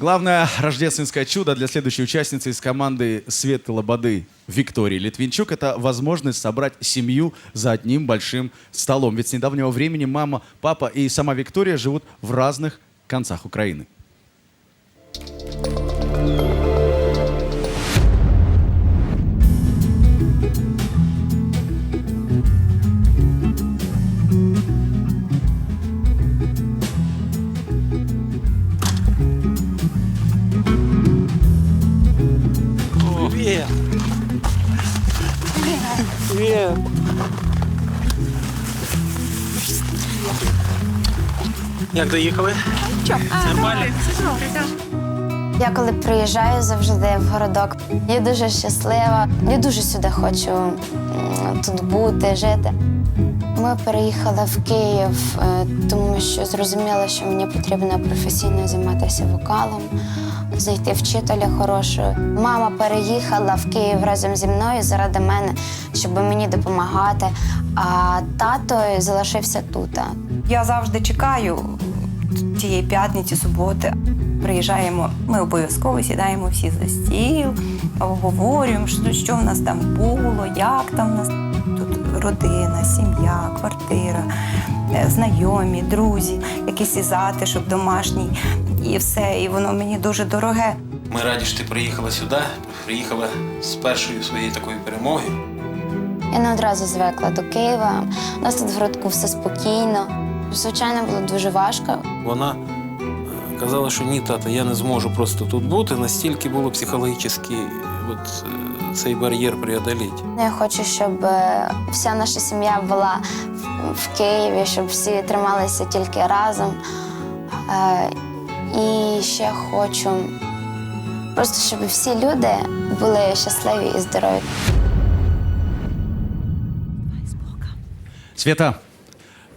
Главное рождественское чудо для следующей участницы из команды Светы Лободы Виктории Литвинчук – это возможность собрать семью за одним большим столом. Ведь с недавнего времени мама, папа и сама Виктория живут в разных концах Украины. Привет. Привет. Як доїхали? Нормально? Я коли приїжджаю завжди в городок, я дуже щаслива. Я дуже сюди хочу тут бути, жити. Ми переїхали в Київ, е, тому що зрозуміла, що мені потрібно професійно займатися вокалом, знайти вчителя хорошого. Мама переїхала в Київ разом зі мною заради мене, щоб мені допомагати. А тато залишився тут. Я завжди чекаю тієї п'ятниці, суботи. Приїжджаємо, ми обов'язково сідаємо всі за стіл, обговорюємо, що, що в нас там було, як там в нас. Тут родина, сім'я, квартира, е, знайомі, друзі, якийсь і затишок домашній, і все. І воно мені дуже дороге. Ми раді, що ти приїхала сюди. Приїхала з першою своєю такою перемогою. Я не одразу звикла до Києва. У нас тут в городку все спокійно. Звичайно, було дуже важко. Вона е, казала, що ні, тата, я не зможу просто тут бути. Настільки було психологічно от, е, цей бар'єр преодоліти. Я хочу, щоб е, вся наша сім'я була в- в Києві, щоб всі трималися тільки разом. Е, І ще хочу просто, щоб всі люди були щасливі і здорові. Света,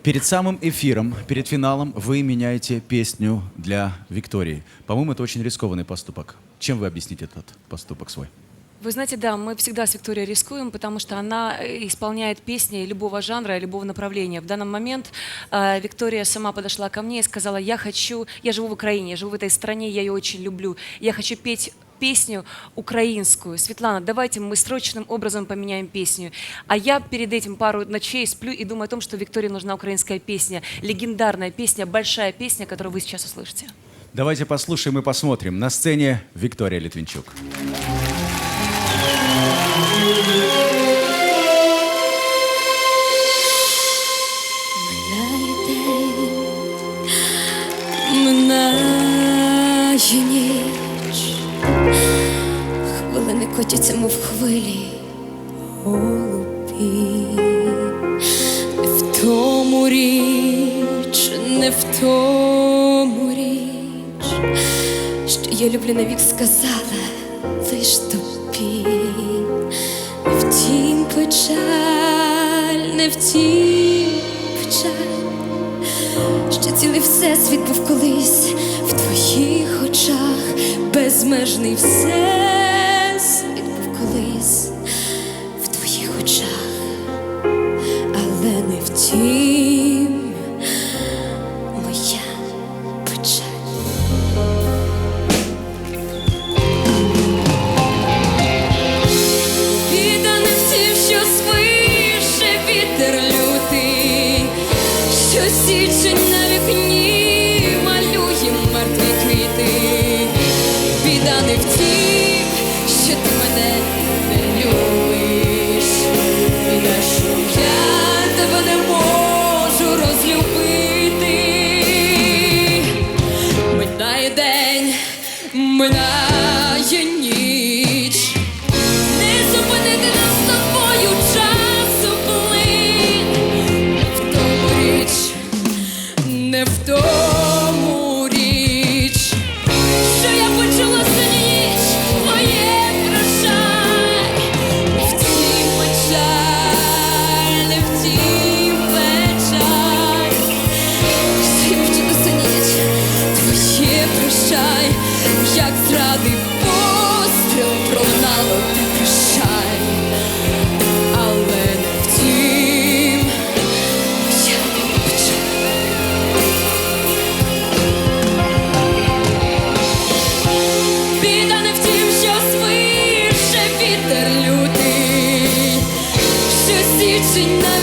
перед самым эфиром, перед финалом вы меняете песню для Виктории. По-моему, это очень рискованный поступок. Чем вы объясните этот поступок свой? Вы знаете, да, мы всегда с Викторией рискуем, потому что она э, исполняет песни любого жанра, любого направления. В данный момент э, Виктория сама подошла ко мне и сказала, я хочу, я живу в Украине, я живу в этой стране, я ее очень люблю, я хочу петь песню украинскую. Светлана, давайте мы срочным образом поменяем песню. А я перед этим пару ночей сплю и думаю о том, что Виктории нужна украинская песня, легендарная песня, большая песня, которую вы сейчас услышите. Давайте послушаем и посмотрим. На сцене Виктория Литвинчук. Минає голубі. Не в тому річ, не в тому річ, що я люблю навік сказала лиш тобі. Не втім печаль, не втім печаль що цілий всесвіт був колись в твоїх очах, безмежний всесвіт Минає день, минає tonight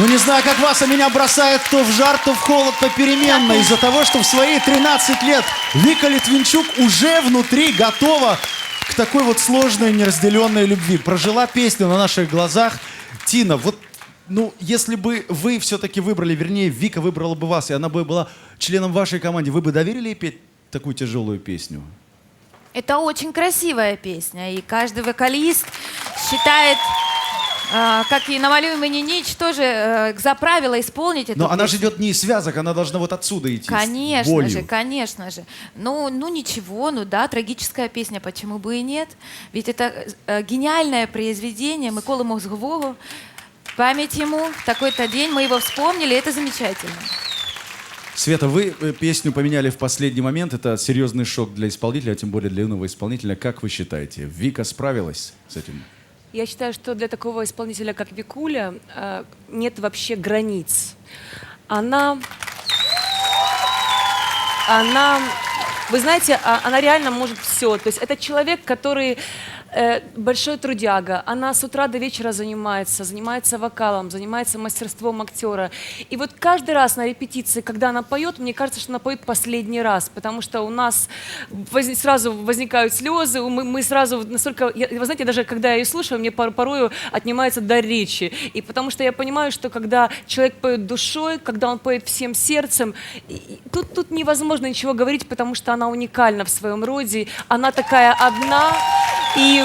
Ну не знаю, как вас, а меня бросает то в жар, то в холод попеременно из-за того, что в свои 13 лет Вика Литвинчук уже внутри готова к такой вот сложной неразделенной любви. Прожила песню на наших глазах. Тина, вот ну, если бы вы все-таки выбрали, вернее, Вика выбрала бы вас, и она бы была членом вашей команды, вы бы доверили ей петь такую тяжелую песню? Это очень красивая песня, и каждый вокалист считает, а, как и «Намалюй мне нич», тоже э, за правило исполнить эту Но она же песню. идет не из связок, она должна вот отсюда идти. с Конечно болью. же, конечно же. Ну, ну ничего, ну да, трагическая песня, почему бы и нет? Ведь это э, гениальное произведение Миколы Мозгового. Память ему, в такой-то день мы его вспомнили, это замечательно. Света, вы э, песню поменяли в последний момент. Это серьезный шок для исполнителя, а тем более для юного исполнителя. Как вы считаете, Вика справилась с этим? Я считаю, что для такого исполнителя, как Викуля, э, нет вообще границ. Она, она, вы знаете, а- она реально может все. То есть это человек, который большой трудяга. Она с утра до вечера занимается, занимается вокалом, занимается мастерством актера. И вот каждый раз на репетиции, когда она поет, мне кажется, что она поет последний раз, потому что у нас воз- сразу возникают слезы, мы, мы сразу настолько... я- вы знаете, даже когда я ее слушаю, мне пор- порою отнимается дар речи. И потому что я понимаю, что когда человек поет душой, когда он поет всем сердцем, тут, тут невозможно ничего говорить, потому что она уникальна в своем роде. Она такая одна. И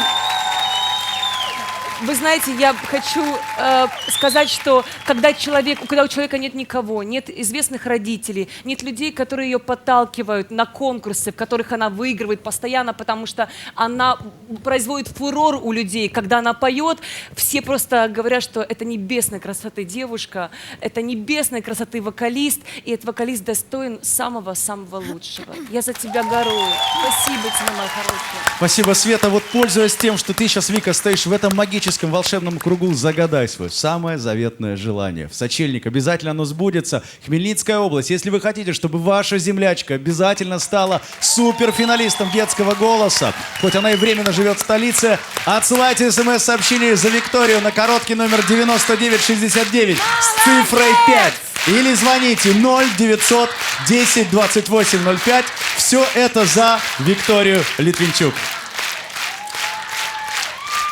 вы знаете, я хочу э, сказать, что когда человек, когда у человека нет никого, нет известных родителей, нет людей, которые ее подталкивают на конкурсы, в которых она выигрывает постоянно, потому что она производит фурор у людей, когда она поет, все просто говорят, что это небесной красоты девушка, это небесной красоты вокалист, и этот вокалист достоин самого-самого лучшего. Я за тебя горую. Спасибо тебе, моя хорошая. Спасибо, Света. Вот пользуясь тем, что ты сейчас, Вика, стоишь в этом магическом волшебном кругу, загадай свое самое заветное желание. В сочельник обязательно оно сбудется. Хмельницкая область. Если вы хотите, чтобы ваша землячка обязательно стала суперфиналистом детского голоса, хоть она и временно живет в столице, отсылайте смс-сообщение за Викторию на короткий номер 9969 с цифрой 5. Или звоните 0900 10 28 05. Все это за Викторию Литвинчук.